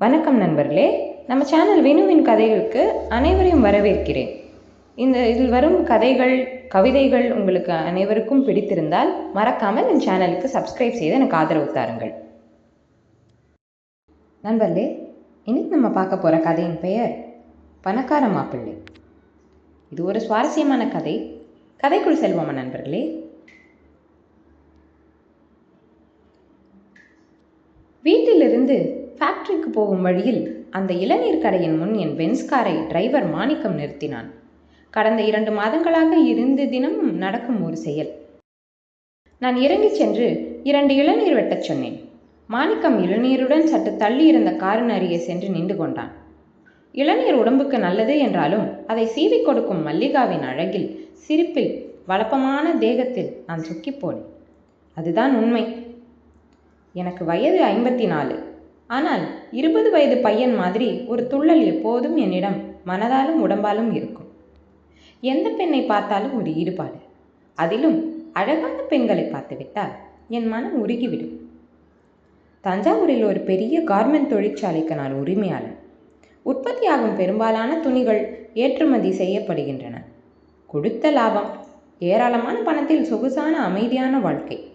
வணக்கம் நண்பர்களே. நம்ம சேனல் வினுவின் கதைகளுக்கு அனைவரையும் வரவேற்கிறேன். இந்த இதில் வரும் கதைகள் கவிதைகள் உங்களுக்கு அனைவருக்கும் பிடித்திருந்தால் மறக்காமல் என் சேனலுக்கு சப்ஸ்கிரைப் செய்து எனக்கு ஆதரவு தாருங்கள். நண்பர்களே இன்னைக்கு நம்ம பார்க்க போகிற கதையின் பெயர் பணக்கார மாப்பிள்ளை. இது ஒரு சுவாரஸ்யமான கதை. கதைக்குள் செல்வோமா நண்பர்களே? ஃபேக்டரிக்கு போகும் வழியில் அந்த இளநீர் கடையின் முன் என் பென்ஸ் காரை டிரைவர் மாணிக்கம் நிறுத்தினான். கடந்த இரண்டு மாதங்களாக இருந்து தினமும் நடக்கும் ஒரு செயல். நான் இறங்கிச் சென்று இரண்டு இளநீர் வெட்டச் சொன்னேன். மாணிக்கம் இளநீருடன் சற்று தள்ளி இருந்த காரின் அருகே சென்று நின்று கொண்டான். இளநீர் உடம்புக்கு நல்லது என்றாலும் அதை சீவிக் கொடுக்கும் மல்லிகாவின் அழகில் சிரிப்பில் வளப்பமான தேகத்தில் நான் சொக்கிப் போனேன். அதுதான் உண்மை. எனக்கு வயது ஐம்பத்தி நாலு ஆனால் இருபது வயது பையன் மாதிரி ஒரு துள்ளல் எப்போதும் என்னிடம் மனதாலும் உடம்பாலும் இருக்கும். எந்த பெண்ணை பார்த்தாலும் ஒரு ஈடுபாடு. அதிலும் அழகான பெண்களை பார்த்துவிட்டால் என் மனம் உருகிவிடும். தஞ்சாவூரில் ஒரு பெரிய கார்மெண்ட் தொழிற்சாலைக்கு நான் உரிமையாளன். உற்பத்தியாகும் பெரும்பாலான துணிகள் ஏற்றுமதி செய்யப்படுகின்றன. கொடுத்த லாபம் ஏராளமான பணத்தில் சொகுசான அமைதியான வாழ்க்கை.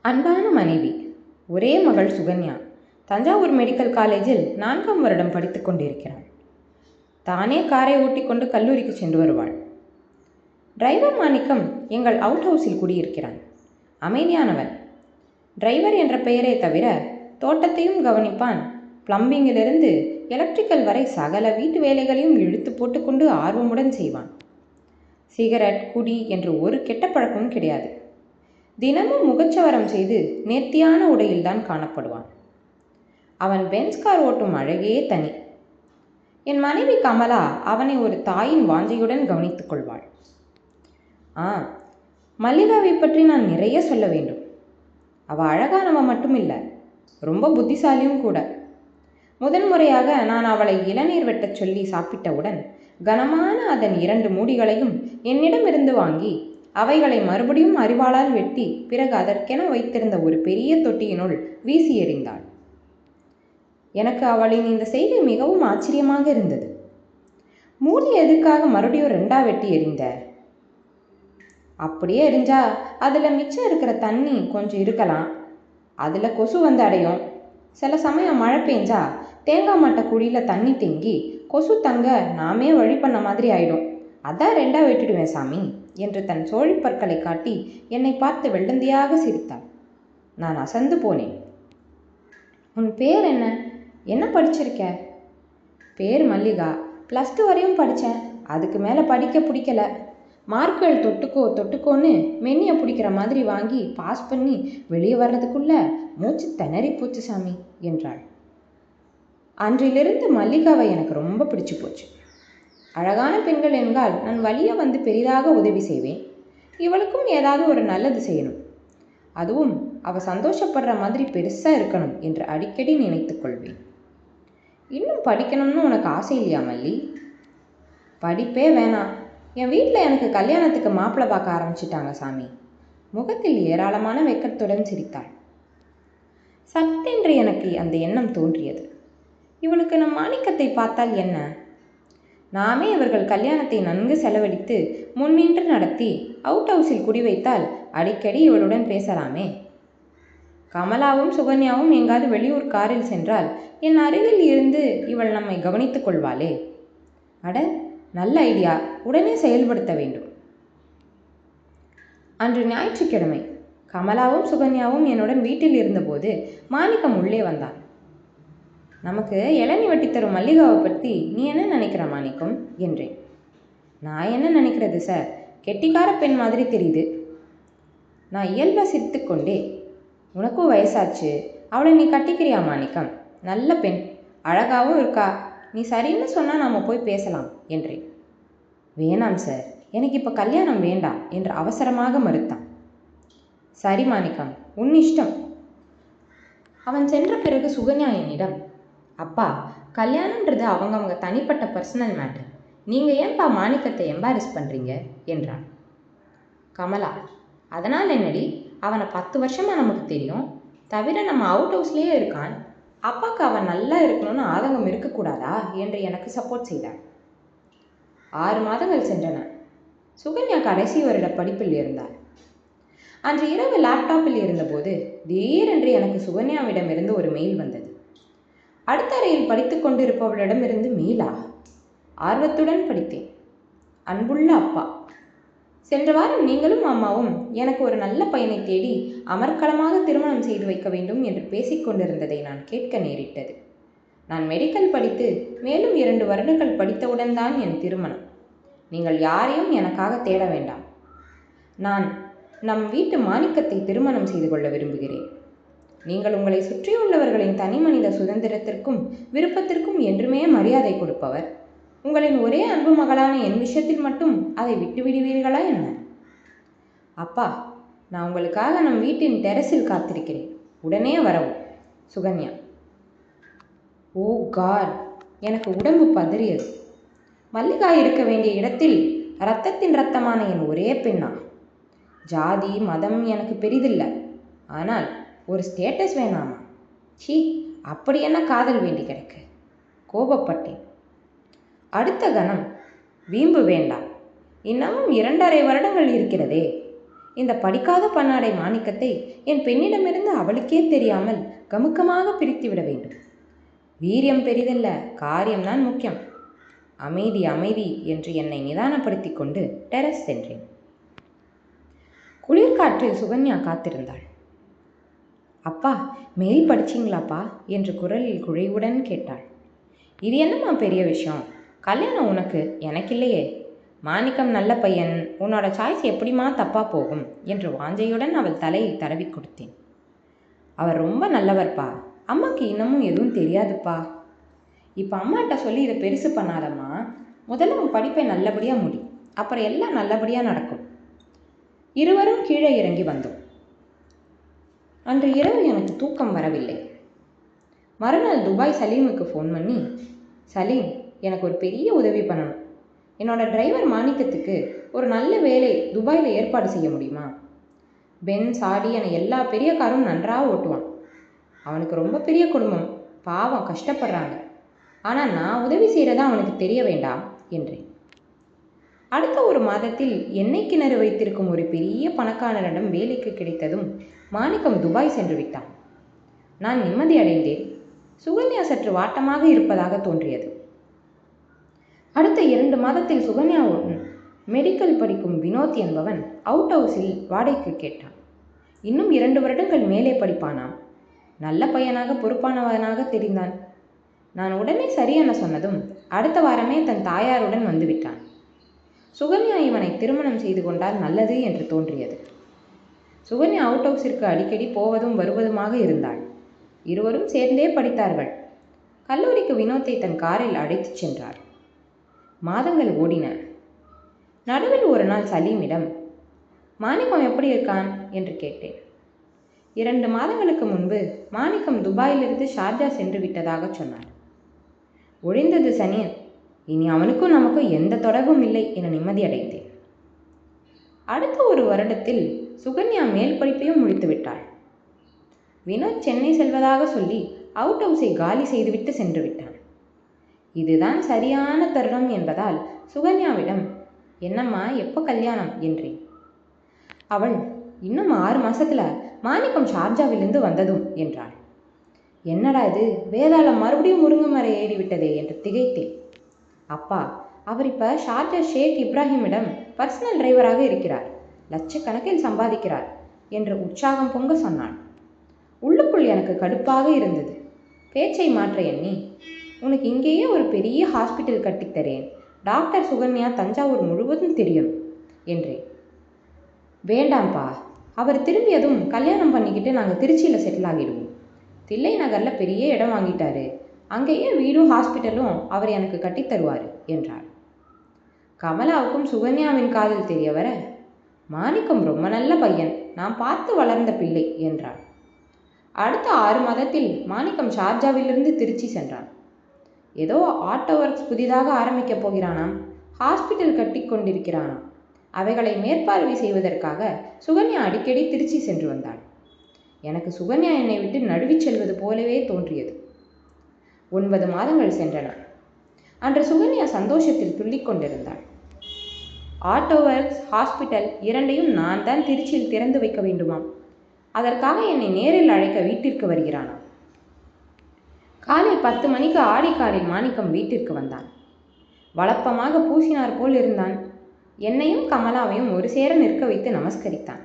அன்பான மனைவி ஒரே மகள் சுகன்யா. தஞ்சாவூர் மெடிக்கல் காலேஜில் நான்காம் வருடம் படித்து கொண்டிருக்கிறாள் தானே காரை ஓட்டிக்கொண்டு கல்லூரிக்கு சென்று வருவாள். டிரைவர் மாணிக்கம் எங்கள் அவுட் ஹவுஸில் குடியிருக்கிறான். அமைதியானவன் டிரைவர் என்ற பெயரே தவிர தோட்டத்தையும் கவனிப்பான். பிளம்பிங்கிலிருந்து எலக்ட்ரிக்கல் வரை சகல வீட்டு வேலைகளையும் இழுத்து போட்டுக்கொண்டு ஆர்வமுடன் செய்வான். சிகரெட் குடி என்று ஒரு கெட்ட பழக்கமும் கிடையாது. தினமும் முகச்சவரம் செய்து நேர்த்தியான உடையில்தான் காணப்படுவான். அவன் பென்ஸ் கார் ஓட்டும் அழகே தனி. என் மனைவி கமலா அவனை ஒரு தாயின் வாஞ்சையுடன் கவனித்துக் கொள்வாள். ஆ மல்லிகாவை பற்றி நான் நிறைய சொல்ல வேண்டும். அவ அழகானவ மட்டும் இல்லை ரொம்ப புத்திசாலியும் கூட. முதன் முறையாக நான் அவளை இளநீர் வெட்டச் சொல்லி சாப்பிட்டவுடன் கனமான அதன் இரண்டு மூடிகளையும் என்னிடமிருந்து வாங்கி அவைகளை மறுபடியும் அறிவாளால் வெட்டி பிறகு அதற்கென வைத்திருந்த ஒரு பெரிய தொட்டியினுள் வீசி எறிந்தாள். எனக்கு அவளின் இந்த செய்தி மிகவும் ஆச்சரியமாக இருந்தது. மூடி எதுக்காக மறுபடியும் ரெண்டா வெட்டி எறிந்த அப்படியே எரிஞ்சா அதில் மிச்சம் இருக்கிற தண்ணி கொஞ்சம் இருக்கலாம். அதில் கொசு வந்து அடையும். சில சமயம் மழை பெஞ்சா தேங்காய் மட்டை குழியில் தண்ணி தேங்கி கொசு தங்க நாமே வழி பண்ண மாதிரி ஆயிடும். அதான் ரெண்டா வெட்டிடுவேன் சாமி என்று தன் சோழிப்பற்களை காட்டி என்னை பார்த்து வெள்ளந்தியாக சிரித்தாள். நான் அசந்து போனேன். உன் பேர் என்ன? என்ன படிச்சிருக்க? பேர் மல்லிகா. ப்ளஸ் டூ வரையும் படித்தேன் அதுக்கு மேலே படிக்க பிடிக்கல. மார்க்குகள் தொட்டுக்கோ தொட்டுக்கோன்னு மென்னியை பிடிக்கிற மாதிரி வாங்கி பாஸ் பண்ணி வெளியே வர்றதுக்குள்ள மூச்சு திணறி போச்சு சாமி என்றாள். அன்றிலிருந்து மல்லிகாவை எனக்கு ரொம்ப பிடிச்சு போச்சு. அழகான பெண்கள் என்றால் நான் வழிய வந்து பெரிதாக உதவி செய்வேன். இவளுக்கும் ஏதாவது ஒரு நல்லது செய்யணும். அதுவும் அவ சந்தோஷப்படுற மாதிரி பெருசாக இருக்கணும் என்று அடிக்கடி நினைத்து கொள்வேன். இன்னும் படிக்கணும்னு உனக்கு ஆசை இல்லையா மல்லி? படிப்பே வேணாம். என் வீட்டில் எனக்கு கல்யாணத்துக்கு மாப்பிள்ளை பார்க்க ஆரம்பிச்சிட்டாங்க சாமி. முகத்தில் ஏராளமான வெக்கத்துடன் சிரித்தாள். சட்டென்று எனக்கு அந்த எண்ணம் தோன்றியது. இவளுக்கு நம் மாணிக்கத்தை பார்த்தால் என்ன? நாமே அவர்கள் கல்யாணத்தை நன்கு செலவழித்து முன்னின்று நடத்தி அவுட் ஹவுஸில் குடிவைத்தால் அடிக்கடி இவளுடன் பேசலாமே. கமலாவும் சுகன்யாவும் எங்காவது வெளியூர் காரில் சென்றால் என் அருகில் இருந்து இவள் நம்மை கவனித்துக் கொள்வாளே. அட நல்ல ஐடியா உடனே செயல்படுத்த வேண்டும். அன்று ஞாயிற்றுக்கிழமை கமலாவும் சுகன்யாவும் என்னுடன் வீட்டில் இருந்தபோது மாணிக்கம் உள்ளே வந்தான். நமக்கு இளநி வெட்டி தரும் மல்லிகாவை பற்றி நீ என்ன நினைக்கிற மாணிக்கம்? என்றேன். நான் என்ன நினைக்கிறது சார்? கெட்டிக்கார பெண் மாதிரி தெரியுது. நான் இயல்பாக சிரித்துக்கொண்டே உனக்கும் வயசாச்சு. அவளை நீ கட்டிக்கிறியா மாணிக்கம்? நல்ல பெண். அழகாகவும் இருக்கா. நீ சரின்னு சொன்னால் நாம் போய் பேசலாம் என்றேன். வேணாம் சார். எனக்கு இப்போ கல்யாணம் வேண்டாம் என்று அவசரமாக மறுத்தான். சரி மாணிக்கம். உன் இஷ்டம். அவன் சென்ற பிறகு சுகன்யா என்னிடம் அப்பா கல்யாணன்றது அவங்கவுங்க தனிப்பட்ட பர்சனல் மேட்டர் நீங்கள் ஏன்பா மாணிக்கத்தை எம்பாரஸ் பண்ணுறீங்க என்றான். கமலா அதனால் என்னடி? அவனை பத்து வருஷமாக நமக்கு தெரியும். தவிர நம்ம அவுட் ஹவுஸ்லேயே இருக்கான். அப்பாவுக்கு அவன் நல்லா இருக்கணும்னு ஆதங்கம் இருக்கக்கூடாதா? என்று எனக்கு சப்போர்ட் செய்தான் ஆறு மாதங்கள் சென்றன. சுகன்யா கடைசி வருட படிப்பில் இருந்தாள் அன்று இரவு லேப்டாப்பில் இருந்தபோது திடீரென்று எனக்கு சுகன்யாவிடமிருந்து ஒரு மெயில் வந்தது. அடுத்த அறையில் படித்துக் கொண்டிருப்பவளிடமிருந்து மீளா. ஆர்வத்துடன் படித்தேன். அன்புள்ள அப்பா சென்ற வாரம் நீங்களும் அம்மாவும் எனக்கு ஒரு நல்ல பையனை தேடி அமர்க்களமாக திருமணம் செய்து வைக்க வேண்டும் என்று பேசிக் கொண்டிருந்ததை நான் கேட்க நேரிட்டது. நான் மெடிக்கல் படித்து மேலும் இரண்டு வருடங்கள் படித்தவுடன் தான் என் திருமணம். நீங்கள் யாரையும் எனக்காக தேட வேண்டாம். நான் நம் வீட்டு மாணிக்கத்தை திருமணம் செய்து கொள்ள விரும்புகிறேன். நீங்கள் உங்களை சுற்றியுள்ளவர்களின் தனிமனித சுதந்திரத்திற்கும் விருப்பத்திற்கும் என்றுமே மரியாதை கொடுப்பவர். உங்களின் ஒரே அன்பு மகளான என் விஷயத்தில் மட்டும் அதை விட்டு விடுவீர்களா என்ன? அப்பா நான் உங்களுக்காக நம் வீட்டின் டெரஸில் காத்திருக்கிறேன். உடனே வரவும். சுகன்யா. ஓ காட் எனக்கு உடம்பு பதறியது. மல்லிகா இருக்க வேண்டிய இடத்தில் இரத்தத்தின் ரத்தமான என் ஒரே பெண்ணா? ஜாதி மதம் எனக்கு பெரிதில்லை. ஆனால் ஒரு ஸ்டேட்டஸ் வேணாமா? சீ அப்படி என்ன காதல் வேண்டி கிடக்கு? கோபப்பட்டேன். அடுத்த கணம் வீம்பு வேண்டாம். இன்னமும் இரண்டரை வருடங்கள் இருக்கிறதே. இந்த படிக்காத பன்னாடை மாணிக்கத்தை என் பெண்ணிடமிருந்து அவளுக்கே தெரியாமல் கமுக்கமாக பிரித்துவிட வேண்டும். வீரியம் பெரிதல்ல காரியம்தான் முக்கியம். அமைதி அமைதி என்று என்னை நிதானப்படுத்தி கொண்டு டெரஸ் சென்றேன். குளிர்காற்றில் சுகன்யா காத்திருந்தாள். அப்பா மெயில் படிச்சிங்களாப்பா? என்று குரலில் குழைவுடன் கேட்டாள். இது என்னம்மா பெரிய விஷயம்? கல்யாணம் உனக்கு? எனக்கு இல்லையே மாணிக்கம் நல்ல பையன். உன்னோட சாய்ஸ் எப்படிம்மா தப்பா போகும்? என்று வாஞ்சையுடன் அவள் தலையை தடவி கொடுத்தேன். அவர் ரொம்ப நல்லவர்ப்பா. அம்மாக்கு இன்னமும் எதுவும் தெரியாதுப்பா. இப்போ அம்மாட்ட சொல்லி இதை பெருசு பண்ணாதம்மா. முதல்ல உன் படிப்பை நல்லபடியாக முடி. அப்புறம் எல்லாம் நல்லபடியாக நடக்கும். இருவரும் கீழே இறங்கி வந்தோம். அன்று இரவு எனக்கு தூக்கம் வரவில்லை. மறுநாள் துபாய் சலீமுக்கு ஃபோன் பண்ணி சலீம் எனக்கு ஒரு பெரிய உதவி பண்ணணும். என்னோட டிரைவர் மாணிக்கத்துக்கு ஒரு நல்ல வேலை துபாயில் ஏற்பாடு செய்ய முடியுமா? பென் சாடி என எல்லா பெரிய காரும் நன்றாக ஓட்டுவான். அவனுக்கு ரொம்ப பெரிய குடும்பம். பாவம் கஷ்டப்படுறாங்க. ஆனால் நான் உதவி செய்கிறதா அவனுக்கு தெரிய வேண்டாம் என்றேன். அடுத்த ஒரு மாதத்தில் எண்ணெய் கிணறு வைத்திருக்கும் ஒரு பெரிய பணக்காரரிடம் வேலைக்கு கிடைத்ததும் மாணிக்கம் துபாய் சென்று விட்டான். நான் நிம்மதி அடைந்தேன். சுகன்யா சற்று வாட்டமாக இருப்பதாக தோன்றியது. அடுத்த இரண்டு மாதத்தில் சுகன்யாவுடன் மெடிக்கல் படிக்கும் வினோத் என்பவன் அவுட் ஹவுஸில் வாடகைக்கு கேட்டான். இன்னும் இரண்டு வருடங்கள் மேலே படிப்பானாம். நல்ல பையனாக பொறுப்பானவனாக தெரிந்தான். நான் உடனே சரி என சொன்னதும் அடுத்த வாரமே தன் தாயாருடன் வந்துவிட்டான் சுகன்யா இவனை திருமணம் செய்து கொண்டால் நல்லது என்று தோன்றியது. சுகன்யா அவுட் ஹவுஸிற்கு அடிக்கடி போவதும் வருவதுமாக இருந்தாள். இருவரும் சேர்ந்தே படித்தார்கள். கல்லூரிக்கு வினோத்தை தன் காரில் அழைத்துச் சென்றார். மாதங்கள் ஓடின. நடுவில் ஒரு நாள் சலீமிடம் மாணிக்கம் எப்படி இருக்கான்? என்று கேட்டேன். இரண்டு மாதங்களுக்கு முன்பு மாணிக்கம் துபாயிலிருந்து ஷார்ஜா சென்று விட்டதாக சொன்னார். ஒழிந்தது சனியன் இனி அவனுக்கும் நமக்கும் எந்த தொடர்பும் இல்லை என நிம்மதியடைந்தேன் அடுத்த ஒரு வருடத்தில் சுகன்யா மேல் படிப்பையும் முடித்து விட்டாள். வினோத் சென்னை செல்வதாக சொல்லி அவுட் ஹவுஸை காலி செய்துவிட்டு சென்று விட்டான். இதுதான் சரியான தருணம் என்பதால் சுகன்யாவிடம் என்னம்மா எப்போ கல்யாணம்? என்றேன். அவள் இன்னும் ஆறு மாசத்துல மாணிக்கம் ஷார்ஜாவிலிருந்து வந்ததும் என்றாள். என்னடா இது? வேதாளம் மறுபடியும் முருங்கை மரம் ஏறிவிட்டதே என்று திகைத்தேன். அப்பா அவர் இப்போ ஷார்ஜா ஷேக் இப்ராஹிமிடம் பர்சனல் டிரைவராக இருக்கிறார். லட்சக்கணக்கில் சம்பாதிக்கிறார் என்று உற்சாகம் பொங்க சொன்னான். உள்ளுக்குள் எனக்கு கடுப்பாக இருந்தது. பேச்சை மாற்ற எண்ணி உனக்கு இங்கேயே ஒரு பெரிய ஹாஸ்பிட்டல் கட்டித்தரேன் டாக்டர் சுகன்யா தஞ்சாவூர் முழுவதும் தெரியும் என்றேன். வேண்டாம்ப்பா அவர் திரும்பியதும் கல்யாணம் பண்ணிக்கிட்டு நாங்கள் திருச்சியில் செட்டில் ஆகிடுவோம். தில்லை நகரில் பெரிய இடம் வாங்கிட்டாரு. அங்கேயே வீடும் ஹாஸ்பிட்டலும் அவர் எனக்கு கட்டித்தருவார் என்றார் கமலாவுக்கும் சுகன்யாவின் காதல் தெரிய வர மாணிக்கம் ரொம்ப நல்ல பையன் நான் பார்த்து வளர்ந்த பிள்ளை என்றார் அடுத்த ஆறு மாதத்தில் மாணிக்கம் ஷார்ஜாவிலிருந்து திருச்சி சென்றான். ஏதோ ஆட்டோ ஒர்க்ஸ் புதிதாக ஆரம்பிக்கப் போகிறானாம் ஹாஸ்பிட்டல் கட்டி கொண்டிருக்கிறானாம். அவைகளை மேற்பார்வை செய்வதற்காக சுகன்யா அடிக்கடி திருச்சி சென்று வந்தாள். எனக்கு சுகன்யா என்னை விட்டு நழுவிச் செல்வது போலவே தோன்றியது. ஒன்பது மாதங்கள் சென்றன. அன்று சுகன்யா சந்தோஷத்தில் துள்ளிக் கொண்டிருந்தாள் ஆட்டோ ஒர்க்ஸ் ஹாஸ்பிட்டல் இரண்டையும் நான் தான் திருச்சியில் திறந்து வைக்க வேண்டுமாம். அதற்காக என்னை நேரில் அழைக்க வீட்டிற்கு வருகிறானாம். காலை பத்து மணிக்கு ஆடிக்காரில் மாணிக்கம் வீட்டிற்கு வந்தான். வழப்பமாக பூசினார் போல் இருந்தான். என்னையும் கமலாவையும் ஒரு சேர நிற்க வைத்து நமஸ்கரித்தான்.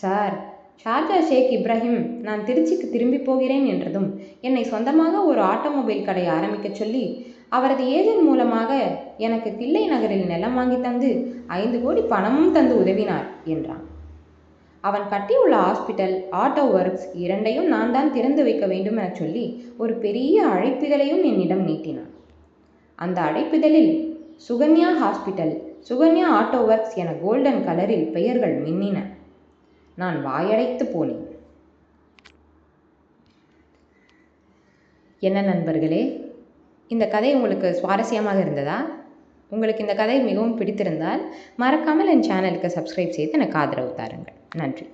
சார் ஷார்ஜா ஷேக் இப்ராஹிம் நான் திருச்சிக்கு திரும்பி போகிறேன் என்றதும் என்னை சொந்தமாக ஒரு ஆட்டோமொபைல் கடை ஆரம்பிக்கச் சொல்லி அவரது ஏஜென்ட் மூலமாக எனக்கு தில்லை நகரில் நிலம் வாங்கி தந்து ஐந்து கோடி பணமும் தந்து உதவினார் என்றான். அவன் கட்டியுள்ள ஹாஸ்பிட்டல் ஆட்டோ ஒர்க்ஸ் இரண்டையும் நான் தான் திறந்து வைக்க வேண்டும் என சொல்லி ஒரு பெரிய அழைப்பிதழையும் என்னிடம் நீட்டினான். அந்த அழைப்பிதழில் Sukanya hospital Sukanya auto works என கோல்டன் கலரில் பெயர்கள் மின்னின. நான் வாயடைத்து போனேன். என்ன நண்பர்களே இந்த கதை உங்களுக்கு சுவாரஸ்யமாக இருந்ததா? உங்களுக்கு இந்த கதை மிகவும் பிடித்திருந்தால் மறக்காமல் என் சேனலுக்கு சப்ஸ்கிரைப் செய்து எனக்கு ஆதரவு தாருங்கள். நன்றி.